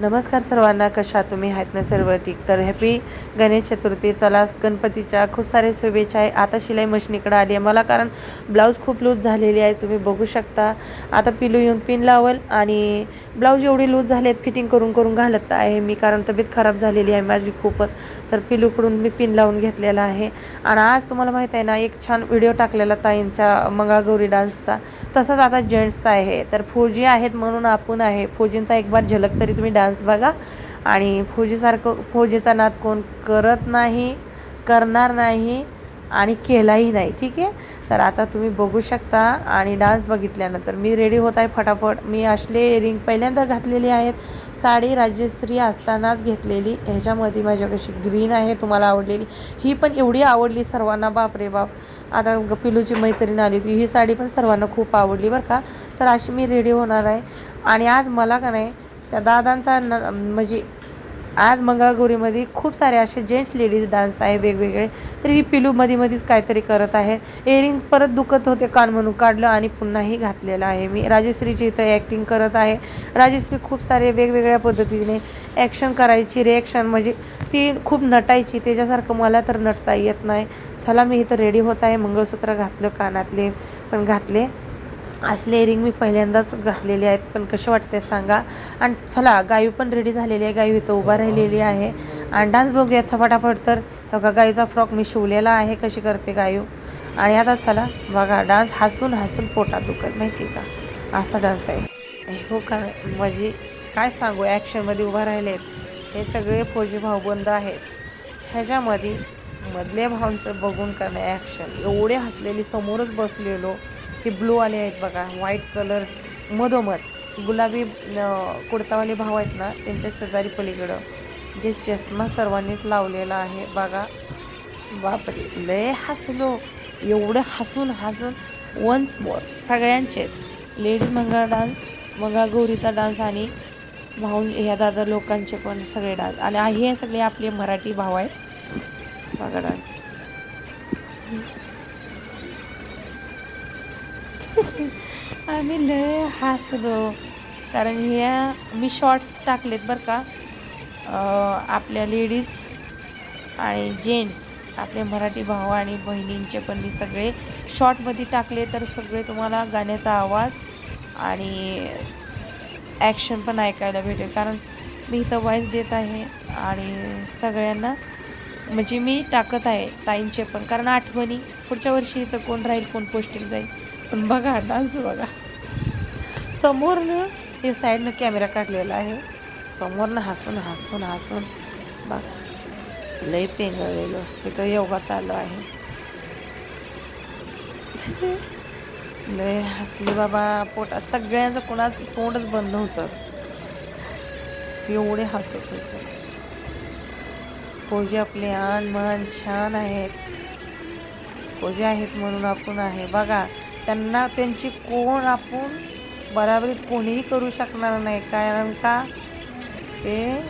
नमस्कार सर्वांना कशा तुम्ही? आहेत ना सर्व ठीक? तर हॅपी गणेश चतुर्थी. चला गणपतीच्या खूप सारे शुभेच्छा आहे. आता शिलाई मशीनीकडे आली आहे. मला कारण ब्लाऊज खूप लूज झालेली आहे. तुम्ही बघू शकता. आता पिलू येऊन पिन लावल आणि ब्लाऊज एवढी लूज झाले आहेत फिटिंग करून करून घालत आहे. मी कारण तब्येत खराब झालेली आहे माझी खूपच. तर पिलूकडून मी पिन लावून घेतलेला आहे. आणि आज तुम्हाला माहीत आहे ना एक छान व्हिडिओ टाकलेला ताईंच्या मंगळागौरी डान्सचा. तसंच आता जेंट्सचा आहे. तर फौजी आहेत म्हणून आपण आहे. फौजींचा एक बार झलक तरी तुम्ही डान्स बघा. आणि फौजीसारखं फौजीचा नाद कोण करत नाही करणार नाही आणि केलाही नाही ठीक आहे? तर आता तुम्ही बघू शकता आणि डान्स बघितल्यानंतर मी रेडी होत आहे फटाफट. मी असले रिंग पहिल्यांदा घातलेली आहेत. साडी राजश्री असतानाच घेतलेली. ह्याच्यामध्ये माझ्याकडे ग्रीन आहे तुम्हाला आवडलेली. ही पण एवढी आवडली सर्वांना बाप रे बाप. आता पिलूची मैत्रीण आली होती ही साडी पण सर्वांना खूप आवडली बरं का. तर अशी मी रेडी होणार आहे. आणि आज मला का नाही त्या दादांचा न म्हणजे आज मंगळागौरीमध्ये खूप सारे असे जेंट्स लेडीज डान्स आहे वेगवेगळे. तर ही पिलू मध्ये मध्येच काहीतरी करत आहे. एअरिंग परत दुखत होते कान म्हणून काढलं आणि पुन्हाही घातलेलं आहे. मी राजश्रीची इथं ॲक्टिंग करत आहे. राजश्री खूप सारे वेगवेगळ्या पद्धतीने ॲक्शन करायची रिॲक्शन म्हणजे ती खूप नटायची. त्याच्यासारखं मला तर नटता येत नाही. चला मी इथं रेडी होत आहे. मंगळसूत्र घातलं कानातले पण घातले. असले रिंग मी पहिल्यांदाच घातलेले आहेत पण कसे वाटते सांगा. आणि चला गायू पण रेडी झालेली आहे. गायू इथं उभा राहिलेली आहे. आणि डान्स बघूयात फटाफट तर. बघा गायूचा फ्रॉक मी शिवलेला आहे. कशी करते गायू? आणि आता चला बघा डान्स हसून हसून पोटात दुखत माहिती का? असा डान्स आहे. हो का? म्हणजे काय सांगू ॲक्शनमध्ये उभा राहिलेत. हे सगळे फौजी भाऊबंद आहेत. ह्याच्यामध्ये मधल्या भावांचं बघून करणं ॲक्शन एवढे हसलेली समोरच बसलेलो. हे ब्लू आले आहेत बघा व्हाईट कलर मधोमध. गुलाबी कुडतावाले भाव आहेत ना त्यांच्या शेजारी पलीकडं. जे चष्मा सर्वांनीच लावलेला आहे बघा. बापरे लय हसलो. एवढं हसून हसून वन्स मोर सगळ्यांचे. लेडीज मंगळा डान्स मंगळागौरीचा डान्स आणि भाऊन ह्या दादा लोकांचे पण सगळे डान्स आणि हे सगळे आपले मराठी भाव आहेत. बघा डान्स आम्ही लय हसलो. कारण ह्या मी शॉर्ट्स टाकलेत बरं का. आपल्या लेडीज आणि जेंट्स आपले मराठी भाऊ आणि बहिणींचे पण मी सगळे शॉर्टमध्ये टाकले तर सगळे तुम्हाला गाण्याचा आवाज आणि ॲक्शन पण ऐकायला भेटेल. कारण मी इथं वॉईस देत आहे आणि सगळ्यांना म्हणजे मी टाकत आहे ताईंचे पण. कारण आठवणी पुढच्या वर्षी इथं कोण राहील कोण पोस्टिंग जाईल. पण बघा डान्स बघा. समोरनं ते साईडनं कॅमेरा काढलेला आहे. समोरनं हसून हसून हसून. बघा लय पेंगळलेलो. तिथं योगा चालू आहे. लय हसली बाबा पोटा सगळ्यांचं कोणाचं तोंडच बंद होतं. एवढे हसत होते. फौजी आपले आन मन छान आहेत. फौजी आहेत म्हणून आपण आहे. बघा त्यांना त्यांची कोण आपण बराबरी कोणीही करू शकणार नाही. कारण का? ते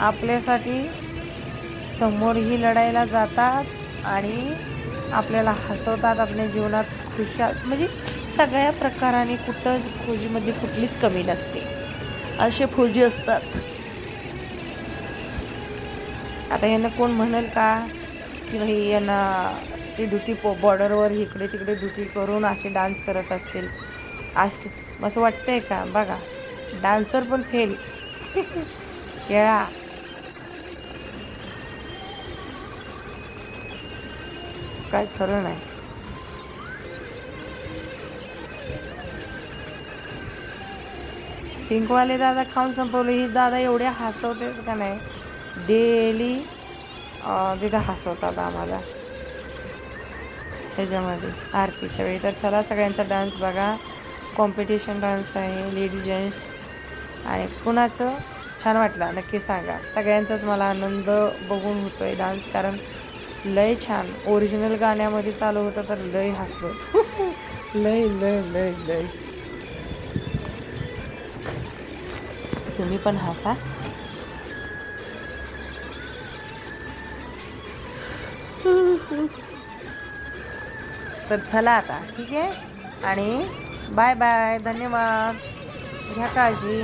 आपल्यासाठी समोरही लढायला जातात आणि आपल्याला हसवतात आपल्या जीवनात खुशा म्हणजे सगळ्या प्रकाराने कुठंच फौजीमध्ये म्हणजे कुठलीच कमी नसते. असे फौजी असतात. आता यांना कोण म्हणेल का? की भाई यांना ती दुती पो बॉर्डरवर इकडे तिकडे दुती करून असे डान्स करत असतील. असं असं वाटतंय का? बघा. डान्सर पण फेल केळा काय खरं नाही. पिंकवाले दादा खाऊन संपवले. ही दादा एवढे हसवते का नाही? डेली तिथं हसवतात आम्हाला. त्याच्यामध्ये आरतीच्या वेळी तर चला सगळ्यांचा डान्स बघा. कॉम्पिटिशन डान्स आहे लेडी जेंट्स आणि कुणाचं? छान वाटलं नक्की सांगा. सगळ्यांचाच मला आनंद बघून होतो आहे डान्स कारण लय छान. ओरिजिनल गाण्यामध्ये चालू होतं तर लय हसलो. लय लय लय लय. तुम्ही पण हसा. तर चला आता ठीक आहे? आणि बाय बाय धन्यवाद. घ्या काळजी.